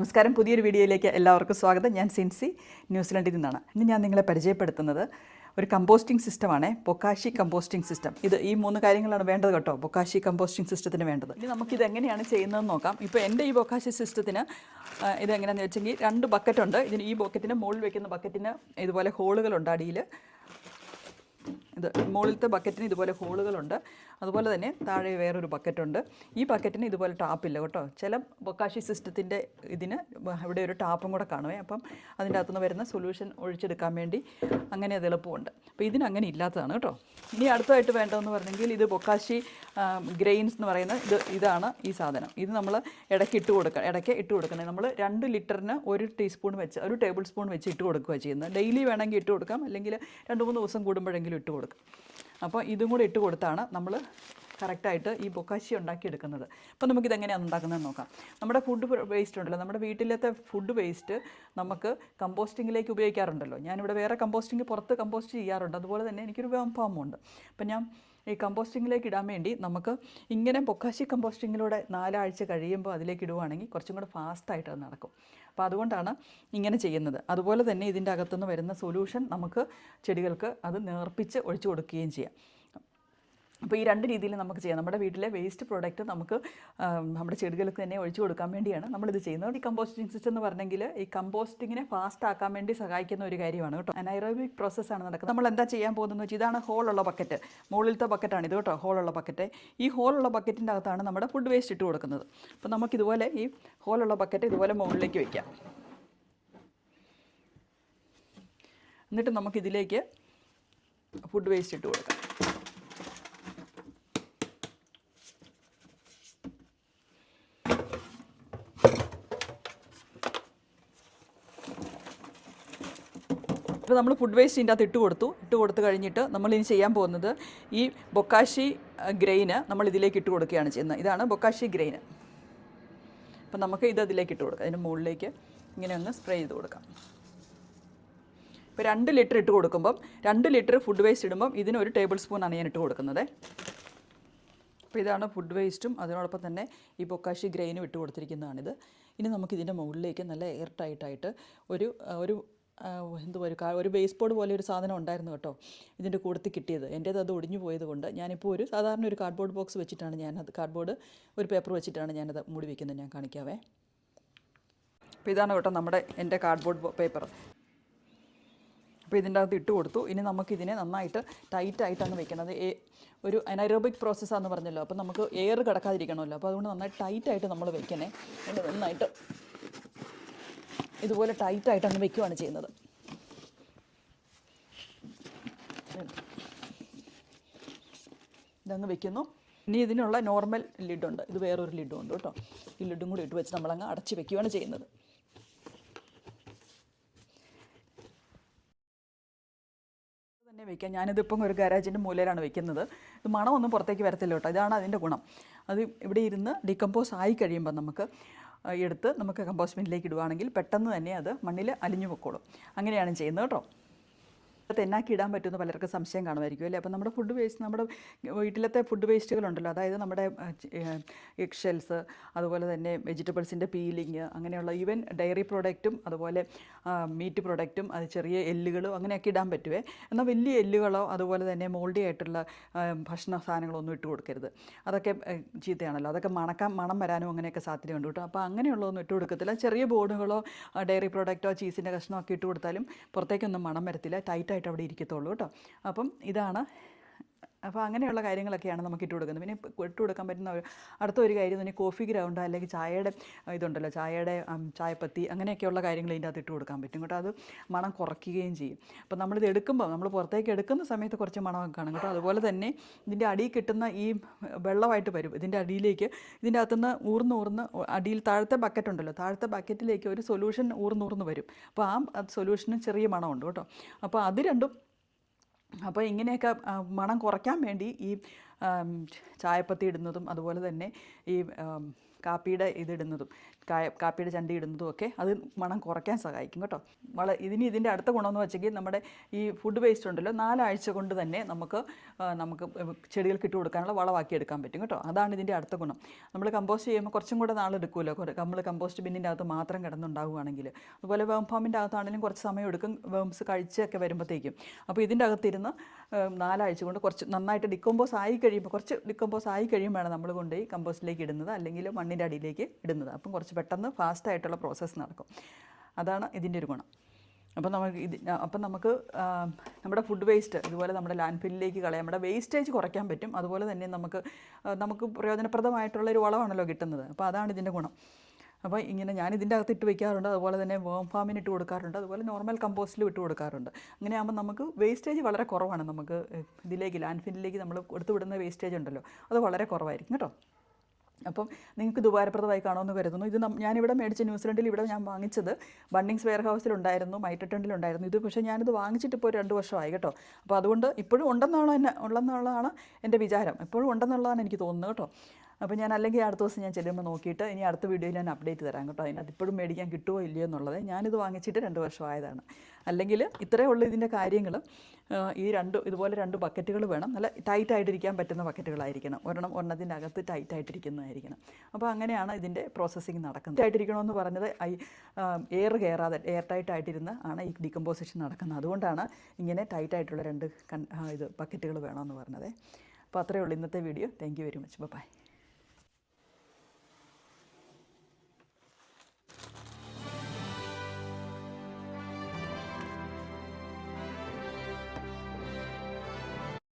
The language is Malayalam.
നമസ്കാരം. പുതിയൊരു വീഡിയോയിലേക്ക് എല്ലാവർക്കും സ്വാഗതം. ഞാൻ സിൻസി ന്യൂസിലൻഡിൽ നിന്നാണ്. ഇന്ന് ഞാൻ നിങ്ങളെ പരിചയപ്പെടുത്തുന്നത് ഒരു കമ്പോസ്റ്റിംഗ് സിസ്റ്റമാണ്. Bokashi composting system. ഇത് ഈ മൂന്ന് കാര്യങ്ങളാണ് വേണ്ടത് കേട്ടോ. പൊക്കാശി കമ്പോസ്റ്റിംഗ് സിസ്റ്റത്തിന് വേണ്ടത്. ഇനി നമുക്കിത് എങ്ങനെയാണ് ചെയ്യുന്നതെന്ന് നോക്കാം. ഇപ്പോൾ എന്റെ ഈ പൊക്കാശി സിസ്റ്റത്തിന് ഇത് എങ്ങനെയാണെന്ന് വെച്ചെങ്കിൽ രണ്ട് ബക്കറ്റ് ഉണ്ട് ഇതിന് ഈ ബക്കറ്റിന് മുകളിൽ വെക്കുന്ന ബക്കറ്റിന് ഇതുപോലെ ഹോളുകളുണ്ട് അടിയിൽ ഇത് മുകളിലത്തെ ബക്കറ്റിന് ഇതുപോലെ ഹോളുകളുണ്ട്. അതുപോലെ തന്നെ താഴെ വേറൊരു ബക്കറ്റുണ്ട് ഈ ബക്കറ്റിന് ഇതുപോലെ ടാപ്പില്ല കേട്ടോ. ചില ബൊക്കാശി സിസ്റ്റത്തിന്റെ ഇതിന് ഇവിടെ ഒരു ടാപ്പും കൂടെ കാണുമേ അപ്പം അതിന്റെ അകത്തുനിന്ന് വരുന്ന സൊല്യൂഷൻ ഒഴിച്ചെടുക്കാൻ വേണ്ടി അങ്ങനെ അത് എളുപ്പമുണ്ട്. അപ്പോൾ ഇതിനങ്ങനെ ഇല്ലാത്തതാണ് കേട്ടോ. ഇനി അടുത്തതായിട്ട് വേണ്ടതെന്ന് പറഞ്ഞെങ്കിൽ ഇത് ബൊക്കാശി ഗ്രെയിൻസ് എന്ന് പറയുന്ന ഇത് ഇതാണ് ഈ സാധനം. ഇത് നമ്മൾ ഇടയ്ക്ക് ഇട്ട് കൊടുക്കുക ഇടയ്ക്ക് ഇട്ട് കൊടുക്കുന്നത് നമ്മൾ രണ്ട് ലിറ്ററിന് ഒരു ടീസ്പൂൺ വെച്ച് ഒരു ടേബിൾ സ്പൂൺ വെച്ച് ഇട്ട് കൊടുക്കുക ചെയ്യുന്നത്. ഡെയിലി വേണമെങ്കിൽ ഇട്ട് കൊടുക്കാം. അല്ലെങ്കിൽ രണ്ട് മൂന്ന് ദിവസം കൂടുമ്പോഴെങ്കിലും ഇട്ട് കൊടുക്കാം. അപ്പോൾ ഇതും കൂടെ ഇട്ട് കൊടുത്താണ് നമ്മൾ കറക്റ്റായിട്ട് ഈ ബൊക്കാശി ഉണ്ടാക്കിയെടുക്കുന്നത് അപ്പോൾ നമുക്കിത് എങ്ങനെയാണ് ഉണ്ടാക്കുന്നതെന്ന് നോക്കാം. നമ്മുടെ ഫുഡ് വേസ്റ്റ് ഉണ്ടല്ലോ. നമ്മുടെ വീട്ടിലത്തെ ഫുഡ് വേസ്റ്റ് നമുക്ക് കമ്പോസ്റ്റിങ്ങിലേക്ക് ഉപയോഗിക്കാറുണ്ടല്ലോ. ഞാനിവിടെ വേറെ കമ്പോസ്റ്റിംഗ് പുറത്ത് കമ്പോസ്റ്റ് ചെയ്യാറുണ്ട്. അതുപോലെ തന്നെ എനിക്കൊരു ഫാമുണ്ട് അപ്പം ഞാൻ ഈ കമ്പോസ്റ്റിങ്ങിലേക്ക് ഇടാൻ വേണ്ടി നമുക്ക് ഇങ്ങനെ ബൊക്കാശി കമ്പോസ്റ്റിങ്ങിലൂടെ നാലാഴ്ച കഴിയുമ്പോൾ അതിലേക്ക് ഇടുവാണെങ്കിൽ കുറച്ചും കൂടെ ഫാസ്റ്റായിട്ട് അത് നടക്കും. അപ്പോൾ അതുകൊണ്ടാണ് ഇങ്ങനെ ചെയ്യുന്നത്. അതുപോലെ തന്നെ ഇതിന്റെ അകത്തുനിന്ന് വരുന്ന സൊല്യൂഷൻ നമുക്ക് ചെടികൾക്ക് അത് നേർപ്പിച്ച് ഒഴിച്ചു കൊടുക്കുകയും ചെയ്യാം. അപ്പോൾ ഈ രണ്ട് രീതിയിൽ നമുക്ക് ചെയ്യാം. നമ്മുടെ വീട്ടിലെ വേസ്റ്റ് പ്രോഡക്റ്റ് നമുക്ക് നമ്മുടെ ചെടികൾക്ക് തന്നെ ഒഴിച്ചു കൊടുക്കാൻ വേണ്ടിയാണ് നമ്മളിത് ചെയ്യുന്നത്. ഈ കമ്പോസ്റ്റിംഗ് സിസ്റ്റം എന്ന് പറഞ്ഞെങ്കിൽ ഈ കമ്പോസ്റ്റിങ്ങിനെ ഫാസ്റ്റ് ആക്കാൻ വേണ്ടി സഹായിക്കുന്ന ഒരു കാര്യമാണ് കേട്ടോ. അനൈറോബിക് പ്രോസസ്സാണ് നടക്കുന്നത്. നമ്മൾ എന്താ ചെയ്യാൻ പോകുന്നതെന്ന് വെച്ചാൽ ഇതാണ് ഹോളുള്ള ബക്കറ്റ് മുകളിലത്തെ ബക്കറ്റാണ് ഇത് കേട്ടോ ഹോളുള്ള ബക്കറ്റ് ഈ ഹോളുള്ള ബക്കറ്റിന്റെ അകത്താണ് നമ്മുടെ ഫുഡ് വേസ്റ്റ് ഇട്ട് കൊടുക്കുന്നത്. അപ്പോൾ നമുക്കിതുപോലെ ഈ ഹോളുള്ള ബക്കറ്റ് ഇതുപോലെ മുകളിലേക്ക് വയ്ക്കാം എന്നിട്ട് നമുക്കിതിലേക്ക് ഫുഡ് വേസ്റ്റ് ഇട്ട് കൊടുക്കാം. ഇപ്പോൾ നമ്മൾ ഫുഡ് വേസ്റ്റ് ഇതിന്റെ അകത്ത് ഇട്ട് കൊടുത്തു. ഇട്ട് കൊടുത്തു കഴിഞ്ഞിട്ട് നമ്മൾ ഇനി ചെയ്യാൻ പോകുന്നത് ഈ ബൊക്കാശി ഗ്രെയിന് നമ്മൾ ഇതിലേക്ക് ഇട്ട് കൊടുക്കുകയാണ് ചെയ്യുന്നത്. ഇതാണ് ബൊക്കാശി ഗ്രെയിന്. അപ്പം നമുക്ക് ഇത് അതിലേക്ക് ഇട്ട് കൊടുക്കാം. അതിന്റെ മുകളിലേക്ക് ഇങ്ങനെ ഒന്ന് സ്പ്രേ ചെയ്ത് കൊടുക്കാം. ഇപ്പോൾ രണ്ട് ലിറ്റർ ഇട്ട് കൊടുക്കുമ്പം രണ്ട് ലിറ്റർ ഫുഡ് വേസ്റ്റ് ഇടുമ്പം ഇതിന് ഒരു ടേബിൾ സ്പൂണാണ് ഞാൻ ഇട്ട് കൊടുക്കുന്നത്. അപ്പോൾ ഇതാണ് ഫുഡ് വേസ്റ്റും അതിനോടൊപ്പം തന്നെ ഈ പൊക്കാശി ഗ്രെയിനും ഇട്ട് കൊടുത്തിരിക്കുന്നതാണിത്. ഇനി നമുക്കിതിന്റെ മുകളിലേക്ക് നല്ല എയർ ടൈറ്റായിട്ട് ഒരു ഒരു എന്തുവാ ഒരു ഒരു ബേസ് ബോർഡ് പോലെ ഒരു സാധനം ഉണ്ടായിരുന്നു കേട്ടോ. ഇതിന്റെ കൂടത്തിൽ കിട്ടിയത്. എന്റേത് അത് ഒടിഞ്ഞു പോയത് കൊണ്ട് ഞാനിപ്പോൾ ഒരു സാധാരണ ഒരു കാർഡ്ബോർഡ് ബോക്സ് വെച്ചിട്ടാണ് ഞാനത്. കാർഡ്ബോർഡ് ഒരു പേപ്പർ വെച്ചിട്ടാണ് ഞാനത് മൂടി വയ്ക്കുന്നത് ഞാൻ കാണിക്കാവേ. അപ്പോൾ ഇതാണ് കേട്ടോ നമ്മുടെ എന്റെ കാർഡ്ബോർഡ് പേപ്പർ അപ്പോൾ ഇതിന്റെ അകത്ത് ഇട്ട് കൊടുത്തു. ഇനി നമുക്കിതിനെ നന്നായിട്ട് ടൈറ്റായിട്ടാണ് വെക്കണത്. ഒരു അനൈറോബിക് പ്രോസസ്സാണെന്ന് പറഞ്ഞല്ലോ. അപ്പോൾ നമുക്ക് എയർ കിടക്കാതിരിക്കണമല്ലോ. അപ്പോൾ അതുകൊണ്ട് നന്നായിട്ട് ടൈറ്റായിട്ട് നമ്മൾ വെക്കണേ. നന്നായിട്ട് ഇതുപോലെ ടൈറ്റായിട്ട് അങ്ങ് വെക്കുകയാണ് ചെയ്യുന്നത്. ഇതങ്ങ് വെക്കുന്നു. ഇനി ഇതിനുള്ള നോർമൽ ലിഡുണ്ട് ഇത് വേറൊരു ലിഡും ഉണ്ട് കേട്ടോ. ഈ ലിഡും കൂടി ഇട്ട് വെച്ച് നമ്മളങ്ങ് അടച്ച് വെക്കുകയാണ് ചെയ്യുന്നത്. തന്നെ വെക്കാം. ഞാനിതിപ്പം ഒരു ഗാരാജിന്റെ മൂലയിലാണ് വെക്കുന്നത്. ഇത് മണമൊന്നും പുറത്തേക്ക് വരത്തില്ല കേട്ടോ. ഇതാണ് അതിന്റെ ഗുണം. അത് ഇവിടെ ഇരുന്ന് ഡീകമ്പോസ് ആയി കഴിയുമ്പോൾ നമുക്ക് എടുത്ത് നമുക്ക് കമ്പോസ്റ്റ് ബിന്നിലേക്ക് ഇടുവാണെങ്കിൽ പെട്ടെന്ന് തന്നെ അത് മണ്ണിൽ അലിഞ്ഞു പൊക്കോളും. അങ്ങനെയാണ് ചെയ്യുന്നത് കേട്ടോ. തെന്നാക്കി ഇടാൻ പറ്റുമെന്ന് പലർക്കും സംശയം കാണുമായിരിക്കും അല്ലേ? അപ്പോൾ നമ്മുടെ ഫുഡ് വേസ്റ്റ് നമ്മുടെ വീട്ടിലത്തെ ഫുഡ് വേസ്റ്റുകളുണ്ടല്ലോ അതായത് നമ്മുടെ എഗ് ഷെൽസ് അതുപോലെ തന്നെ വെജിറ്റബിൾസിന്റെ പീലിങ് അങ്ങനെയുള്ള ഈവൻ ഡയറി പ്രോഡക്റ്റും അതുപോലെ മീറ്റ് പ്രോഡക്റ്റും അത് ചെറിയ എല്ലുകളും അങ്ങനെയൊക്കെ ഇടാൻ പറ്റുമേ എന്നാൽ വലിയ എല്ലുകളോ അതുപോലെ തന്നെ മോൾഡി ആയിട്ടുള്ള ഭക്ഷണ സാധനങ്ങളോ ഒന്നും ഇട്ട് കൊടുക്കരുത്. അതൊക്കെ ചീത്തയാണല്ലോ. അതൊക്കെ മണക്കാൻ മണം വരാനും അങ്ങനെയൊക്കെ സാധ്യതയുണ്ട് കേട്ടോ. അപ്പോൾ അങ്ങനെയുള്ളതൊന്നും ഇട്ട് കൊടുക്കത്തില്ല. ചെറിയ ബോർഡുകളോ ഡയറി പ്രോഡക്റ്റോ ചീസിന്റെ കഷ്ണമൊക്കെ ഇട്ട് കൊടുത്താലും പുറത്തേക്കൊന്നും മണം വരത്തില്ല. ടൈറ്റായിട്ട് അവിടെ ഇരിക്കത്തുള്ളൂ കേട്ടോ. അപ്പം ഇതാണ് അപ്പോൾ അങ്ങനെയുള്ള കാര്യങ്ങളൊക്കെയാണ് നമുക്ക് ഇട്ട് കൊടുക്കുന്നത്. പിന്നെ ഇട്ട് കൊടുക്കാൻ പറ്റുന്ന അടുത്ത ഒരു കാര്യം തന്നെ കോഫി ഗ്രൗണ്ട് അല്ലെങ്കിൽ ചായയുടെ ഇതുണ്ടല്ലോ ചായയുടെ ചായപ്പത്തി അങ്ങനെയൊക്കെയുള്ള കാര്യങ്ങൾ ഇതിന്റെ അകത്ത് ഇട്ട് കൊടുക്കാൻ പറ്റും കേട്ടോ. അത് മണം കുറയ്ക്കുകയും ചെയ്യും. അപ്പോൾ നമ്മളിത് എടുക്കുമ്പോൾ നമ്മൾ പുറത്തേക്ക് എടുക്കുന്ന സമയത്ത് കുറച്ച് മണമൊക്കെ കാണും കേട്ടോ. അതുപോലെ തന്നെ ഇതിന്റെ അടിയിൽ കിട്ടുന്ന ഈ വെള്ളമായിട്ട് വരും. ഇതിന്റെ അടിയിലേക്ക് ഇതിന്റെ അകത്തുനിന്ന് ഊർന്ന് ഊർന്ന് അടിയിൽ താഴത്തെ ബക്കറ്റ് ഉണ്ടല്ലോ താഴത്തെ ബക്കറ്റിലേക്ക് ഒരു സൊല്യൂഷൻ ഊർന്നൂർന്ന് വരും. അപ്പോൾ ആ സൊല്യൂഷന് ചെറിയ മണമുണ്ട് കേട്ടോ. അപ്പോൾ അത് രണ്ടും അപ്പോൾ ഇങ്ങനെയൊക്കെ മണം കുറയ്ക്കാൻ വേണ്ടി ഈ ചായപ്പത്തി ഇടുന്നതും അതുപോലെ തന്നെ ഈ കാപ്പിയുടെ ഇതിടുന്നതും കാപ്പിയുടെ ചണ്ടി ഇടുന്നതും ഒക്കെ അത് മണം കുറയ്ക്കാൻ സഹായിക്കും കേട്ടോ. വള ഇതിന് ഇതിന്റെ അടുത്ത ഗുണമെന്ന് വെച്ചെങ്കിൽ നമ്മുടെ ഈ ഫുഡ് വേസ്റ്റ് ഉണ്ടല്ലോ നാലാഴ്ച കൊണ്ട് തന്നെ നമുക്ക് നമുക്ക് ചെടികൾക്ക് ഇട്ട് കൊടുക്കാനുള്ള വളമാക്കി എടുക്കാൻ പറ്റും കേട്ടോ. അതാണ് ഇതിന്റെ അടുത്ത ഗുണം. നമ്മൾ കമ്പോസ്റ്റ് ചെയ്യുമ്പോൾ കുറച്ചും കൂടെ നാളെടുക്കുമല്ലോ നമ്മൾ കമ്പോസ്റ്റ് ബിന്നിന്റെ അകത്ത് മാത്രം കിടന്നുണ്ടാവുകയാണെങ്കിൽ. അതുപോലെ വേം ഫാമിന്റെ അകത്താണെങ്കിലും കുറച്ച് സമയം എടുക്കും വേംസ് കഴിച്ചൊക്കെ വരുമ്പോഴത്തേക്കും. അപ്പോൾ ഇതിന്റെ അകത്തിരുന്ന് നാലാഴ്ച കൊണ്ട് കുറച്ച് നന്നായിട്ട് ഡിക്കോമ്പോസ് ആയി കഴിയുമ്പോൾ കുറച്ച് ഡിക്കോമ്പോസ് ആയി കഴിയുമ്പോഴാണ് നമ്മൾ കൊണ്ടുപോയി കമ്പോസ്റ്റിലേക്ക് ഇടുന്നത് അല്ലെങ്കിൽ മണ്ണിന്റെ അടിയിലേക്ക് ഇടുന്നത്. അപ്പം കുറച്ച് പെട്ടെന്ന് ഫാസ്റ്റായിട്ടുള്ള പ്രോസസ്സ് നടക്കും. അതാണ് ഇതിന്റെ ഒരു ഗുണം. അപ്പം നമുക്ക് ഇത് അപ്പം നമുക്ക് നമ്മുടെ ഫുഡ് വേസ്റ്റ് ഇതുപോലെ നമ്മുടെ ലാൻഡ് ഫില്ലിലേക്ക് കളയാം. നമ്മുടെ വേസ്റ്റേജ് കുറയ്ക്കാൻ പറ്റും. അതുപോലെ തന്നെ നമുക്ക് നമുക്ക് പ്രയോജനപ്രദമായിട്ടുള്ള ഒരു വളമാണല്ലോ കിട്ടുന്നത്. അപ്പോൾ അതാണ് ഇതിന്റെ ഗുണം. അപ്പോൾ ഇങ്ങനെ ഞാൻ ഇതിന്റെ അകത്ത് ഇട്ട് വെക്കാറുണ്ട്. അതുപോലെ തന്നെ വേം ഫാമിന് ഇട്ട് കൊടുക്കാറുണ്ട്. അതുപോലെ നോർമൽ കമ്പോസ്റ്റിലും ഇട്ട് കൊടുക്കാറുണ്ട്. അങ്ങനെ ആകുമ്പോൾ നമുക്ക് വേസ്റ്റേജ് വളരെ കുറവാണ്. നമുക്ക് ഇതിലേക്ക് ലാൻഡ് ഫില്ലിലേക്ക് നമ്മൾ കൊടുത്തു വിടുന്ന വേസ്റ്റേജ് ഉണ്ടല്ലോ. അത് വളരെ കുറവായിരിക്കും. കേട്ടോ? അപ്പം നിങ്ങൾക്ക് ഇത് ഉപകാരപ്രദമായി കാണുമെന്ന് കരുതുന്നു. ഇത് ഞാനിവിടെ മേടിച്ച ന്യൂസിലൻഡിൽ ഇവിടെ ഞാൻ വാങ്ങിച്ചത് ബണ്ണിങ്സ് വെയർ ഹൗസിലുണ്ടായിരുന്നു മൈറ്റട്ടണ്ടിലുണ്ടായിരുന്നു ഇത് പക്ഷേ ഞാനിത് വാങ്ങിച്ചിട്ട് ഇപ്പോൾ രണ്ട് വർഷമായി കേട്ടോ. അപ്പോൾ അതുകൊണ്ട് ഇപ്പോഴും ഉണ്ടെന്നുള്ള എന്നെ ഉള്ളെന്നുള്ളതാണ് എന്റെ വിചാരം. എപ്പോഴും ഉണ്ടെന്നുള്ളതാണ് എനിക്ക് തോന്നുന്നത് കേട്ടോ. അപ്പോൾ ഞാൻ അല്ലെങ്കിൽ അടുത്ത ദിവസം ഞാൻ ചെല്ലുമ്പോൾ നോക്കിയിട്ട് ഇനി അടുത്ത വീഡിയോയിൽ ഞാൻ അപ്ഡേറ്റ് തരാം കേട്ടോ. അതിനകത്ത് ഇപ്പോഴും മേടിക്കാൻ കിട്ടുമോ ഇല്ലയോ എന്നുള്ളത് ഞാനിത് വാങ്ങിച്ചിട്ട് രണ്ട് വർഷമായതാണ്. അല്ലെങ്കിൽ ഇത്രയേ ഉള്ളൂ ഇതിന്റെ കാര്യങ്ങൾ ഈ രണ്ട് ഇതുപോലെ രണ്ട് ബക്കറ്റുകൾ വേണം. നല്ല ടൈറ്റ് ആയിട്ടിരിക്കാൻ പറ്റുന്ന ബക്കറ്റുകളായിരിക്കണം ഒരെണ്ണം ഒരെണ്ണത്തിന്റെ അകത്ത് ടൈറ്റ് ആയിട്ടിരിക്കുന്നതായിരിക്കണം. അപ്പോൾ അങ്ങനെയാണ് ഇതിന്റെ പ്രോസസ്സിങ് നടക്കുന്നത്. ആയിട്ടിരിക്കണമെന്ന് പറഞ്ഞത് ഐ എയർ കയറാതെ എയർ ടൈറ്റ് ആയിട്ടിരുന്ന് ആണ് ഈ ഡീകമ്പോസിഷൻ നടക്കുന്നത്. അതുകൊണ്ടാണ് ഇങ്ങനെ ടൈറ്റ് ആയിട്ടുള്ള രണ്ട് ഇത് ബക്കറ്റുകൾ വേണമെന്ന് പറഞ്ഞത്. അപ്പോൾ അത്രയേ ഉള്ളൂ ഇന്നത്തെ video thank you very much bye